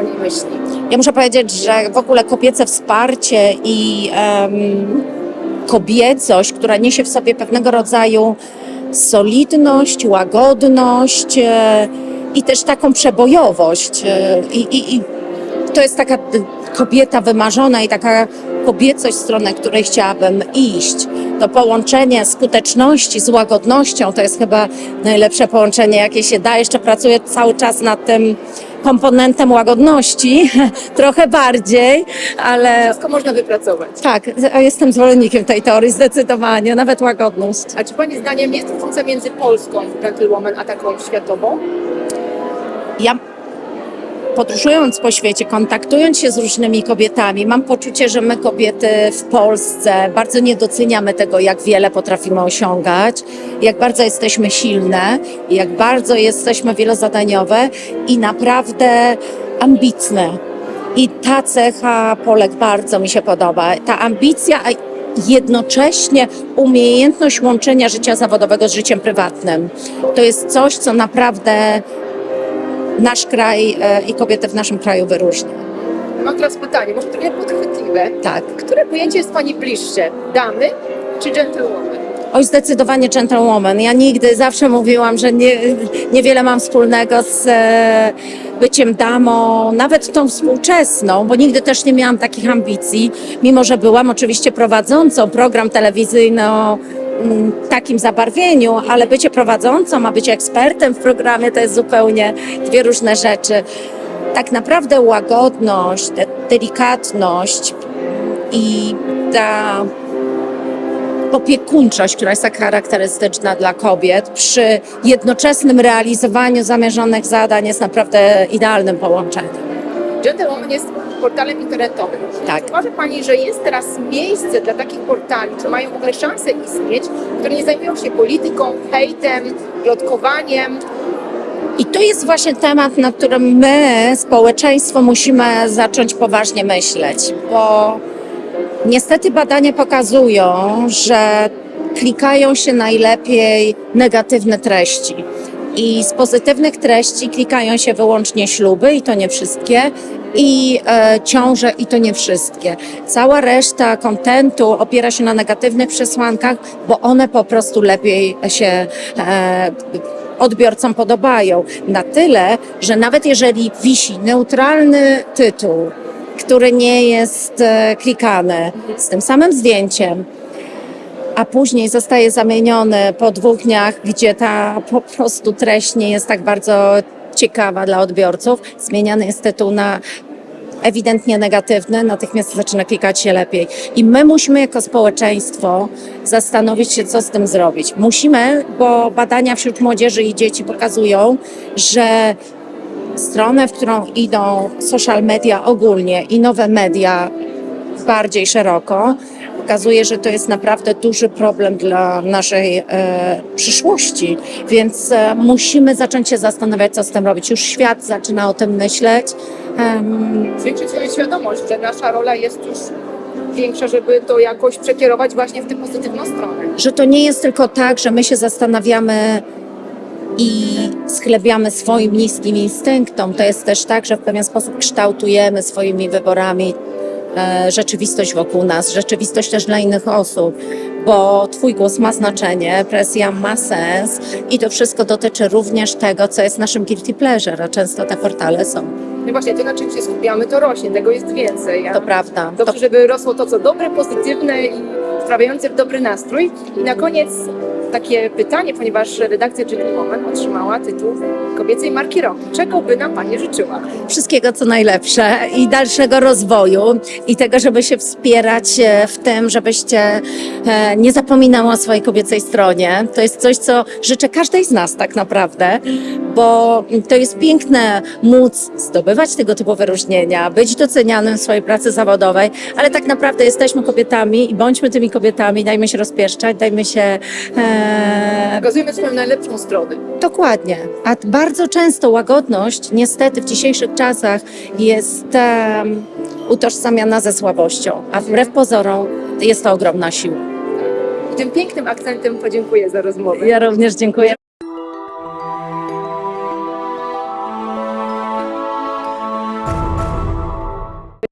O niej myśli? Ja muszę powiedzieć, że w ogóle kobiece wsparcie i em, kobiecość, która niesie w sobie pewnego rodzaju solidność, łagodność e, i też taką przebojowość. E, i, i, I to jest taka kobieta wymarzona i taka kobiecość, w stronę której chciałabym iść. To połączenie skuteczności z łagodnością to jest chyba najlepsze połączenie, jakie się da. Jeszcze pracuję cały czas nad tym komponentem łagodności, trochę bardziej, ale Wszystko można wypracować. tak, a jestem zwolennikiem tej teorii zdecydowanie, nawet łagodność. A czy Pani zdaniem jest różnica między polską gentlewoman a taką światową? Ja podróżując po świecie, kontaktując się z różnymi kobietami, mam poczucie, że my kobiety w Polsce bardzo nie doceniamy tego, jak wiele potrafimy osiągać, jak bardzo jesteśmy silne, jak bardzo jesteśmy wielozadaniowe i naprawdę ambitne. I ta cecha Polek bardzo mi się podoba. Ta ambicja, a jednocześnie umiejętność łączenia życia zawodowego z życiem prywatnym. To jest coś, co naprawdę nasz kraj e, i kobiety w naszym kraju wyróżnia. Mam teraz pytanie, może trochę podchwytliwe. Tak. Które pojęcie jest Pani bliższe? Damy czy gentlewoman? Oj, zdecydowanie gentlewoman. Ja nigdy zawsze mówiłam, że nie, niewiele mam wspólnego z e, byciem damą, nawet tą współczesną, bo nigdy też nie miałam takich ambicji, mimo że byłam oczywiście prowadzącą program telewizyjny takim zabarwieniu, ale bycie prowadzącą, a bycie ekspertem w programie to jest zupełnie dwie różne rzeczy. Tak naprawdę łagodność, de- delikatność i ta opiekuńczość, która jest tak charakterystyczna dla kobiet, przy jednoczesnym realizowaniu zamierzonych zadań jest naprawdę idealnym połączeniem. Gentlewoman jest portalem internetowym. Tak. Uważa Pani, że jest teraz miejsce dla takich portali, czy mają w ogóle szansę istnieć, które nie zajmują się polityką, hejtem, plotkowaniem? I to jest właśnie temat, nad którym my, społeczeństwo, musimy zacząć poważnie myśleć, bo niestety badania pokazują, że klikają się najlepiej negatywne treści. I z pozytywnych treści klikają się wyłącznie śluby, i to nie wszystkie, i e, ciąże, i to nie wszystkie. Cała reszta kontentu opiera się na negatywnych przesłankach, bo one po prostu lepiej się e, odbiorcom podobają. Na tyle, że nawet jeżeli wisi neutralny tytuł, który nie jest e, klikany z tym samym zdjęciem, a później zostaje zamieniony po dwóch dniach, gdzie ta po prostu treść nie jest tak bardzo ciekawa dla odbiorców, zmieniany jest tytuł na ewidentnie negatywny, natychmiast zaczyna klikać się lepiej. I my musimy jako społeczeństwo zastanowić się, co z tym zrobić. Musimy, bo badania wśród młodzieży i dzieci pokazują, że stronę, w którą idą social media ogólnie i nowe media bardziej szeroko, pokazuje, że to jest naprawdę duży problem dla naszej e, przyszłości. Więc e, musimy zacząć się zastanawiać, co z tym robić. Już świat zaczyna o tym myśleć. Em, Zwiększyć swoją świadomość, że nasza rola jest już większa, żeby to jakoś przekierować właśnie w tę pozytywną stronę. że to nie jest tylko tak, że my się zastanawiamy i schlebiamy swoim niskim instynktom. To jest też tak, że w pewien sposób kształtujemy swoimi wyborami rzeczywistość wokół nas, rzeczywistość też dla innych osób, bo Twój głos ma znaczenie, presja ma sens i to wszystko dotyczy również tego, co jest naszym guilty pleasure, a często te portale są. No właśnie, to na czym się skupiamy, to rośnie, tego jest więcej. A To prawda. To Dobrze, żeby rosło to, co dobre, pozytywne i sprawiające w dobry nastrój. I na koniec takie pytanie, ponieważ redakcja Gentlewoman otrzymała tytuł kobiecej marki roku. Czego by nam Pani życzyła? wszystkiego co najlepsze i dalszego rozwoju i tego, żeby się wspierać e, w tym, żebyście e, nie zapominały o swojej kobiecej stronie. To jest coś, co życzę każdej z nas tak naprawdę, bo to jest piękne móc zdobywać tego typu wyróżnienia, być docenianym w swojej pracy zawodowej, ale tak naprawdę jesteśmy kobietami i bądźmy tymi kobietami, dajmy się rozpieszczać, dajmy się e, Pokazujemy swoją najlepszą stronę. Dokładnie. A bardzo często łagodność, niestety w dzisiejszych czasach, jest um, utożsamiana ze słabością, a wbrew pozorom jest to ogromna siła. I tym pięknym akcentem podziękuję za rozmowę. Ja również dziękuję.